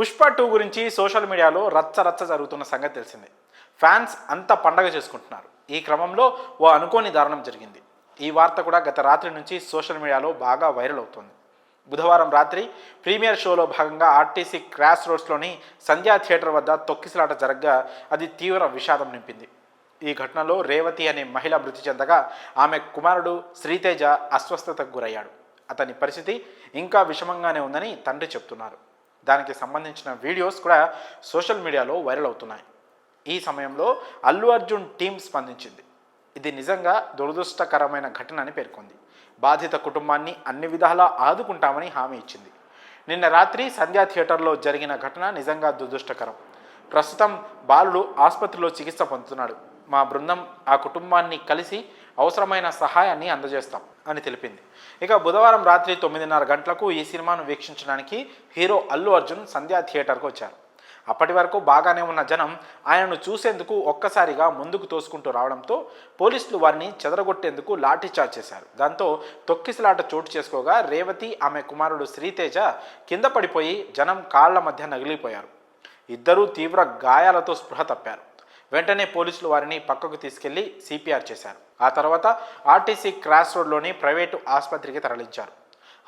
Pushpa two గురించి social మీడియాలో రచ్చ రచ్చ జరుగుతున్న సంగతి తెలిసిందే. ఫ్యాన్స్ అంత పండగ చేసుకుంటున్నారు. ఈ క్రమంలో ఓ అనుకోని దారుణం జరిగింది. ఈ వార్త కూడా గత రాత్రి నుంచి సోషల్ మీడియాలో బాగా వైరల్ అవుతోంది. బుధవారం రాత్రి ప్రీమియర్ షోలో భాగంగా ఆర్టీసీ క్రాస్ రోడ్స్లోని సంధ్యా థియేటర్ వద్ద తొక్కిసలాట జరగ్గా అది తీవ్ర విషాదం నింపింది. ఈ ఘటనలో రేవతి అనే మహిళ మృతి చెందగా ఆమె కుమారుడు శ్రీతేజ అస్వస్థతకు గురయ్యాడు. అతని పరిస్థితి ఇంకా విషమంగానే ఉందని తండ్రి చెప్తున్నారు. దానికి సంబంధించిన వీడియోస్ కూడా సోషల్ మీడియాలో వైరల్ అవుతున్నాయి. ఈ సమయంలో అల్లు అర్జున్ టీం స్పందించింది. ఇది నిజంగా దురదృష్టకరమైన ఘటన అని పేర్కొంది. బాధిత కుటుంబాన్ని అన్ని విధాలా ఆదుకుంటామని హామీ ఇచ్చింది. నిన్న రాత్రి సంధ్యా థియేటర్లో జరిగిన ఘటన నిజంగా దురదృష్టకరం. ప్రస్తుతం బాలుడు ఆసుపత్రిలో చికిత్స పొందుతున్నాడు. మా బృందం ఆ కుటుంబాన్ని కలిసి అవసరమైన సహాయాన్ని అందజేస్తాం అని తెలిపింది. ఇక బుధవారం రాత్రి తొమ్మిదిన్నర గంటలకు ఈ సినిమాను వీక్షించడానికి హీరో అల్లు అర్జున్ సంధ్యా థియేటర్కు వచ్చారు. అప్పటి వరకు బాగానే ఉన్న జనం ఆయనను చూసేందుకు ఒక్కసారిగా ముందుకు తోసుకుంటూ రావడంతో పోలీసులు వారిని చెదరగొట్టేందుకు లాఠీ చార్జ్ చేశారు. దాంతో తొక్కిసలాట చోటు చేసుకోగా రేవతి ఆమె కుమారుడు శ్రీతేజ కింద పడిపోయి జనం కాళ్ళ మధ్య నగిలిపోయారు. ఇద్దరూ తీవ్ర గాయాలతో స్పృహ తప్పారు. వెంటనే పోలీసులు వారిని పక్కకు తీసుకెళ్ళి సిపిఆర్ చేశారు. ఆ తర్వాత ఆర్టీసీ క్రాస్ రోడ్లోని ప్రైవేటు ఆసుపత్రికి తరలించారు.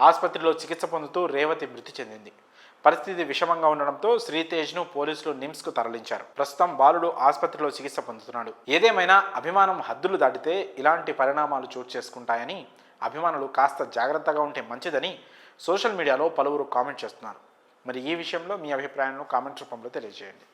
ఆసుపత్రిలో చికిత్స పొందుతూ రేవతి మృతి చెందింది. పరిస్థితి విషమంగా ఉండడంతో శ్రీతేజ్ను పోలీసులు నిమ్స్కు తరలించారు. ప్రస్తుతం బాలుడు ఆసుపత్రిలో చికిత్స పొందుతున్నాడు. ఏదేమైనా అభిమానం హద్దులు దాటితే ఇలాంటి పరిణామాలు చోటు చేసుకుంటాయని అభిమానులు కాస్త జాగ్రత్తగా ఉంటే మంచిదని సోషల్ మీడియాలో పలువురు కామెంట్ చేస్తున్నారు. మరి ఈ విషయంలో మీ అభిప్రాయాలను కామెంట్ రూపంలో తెలియజేయండి.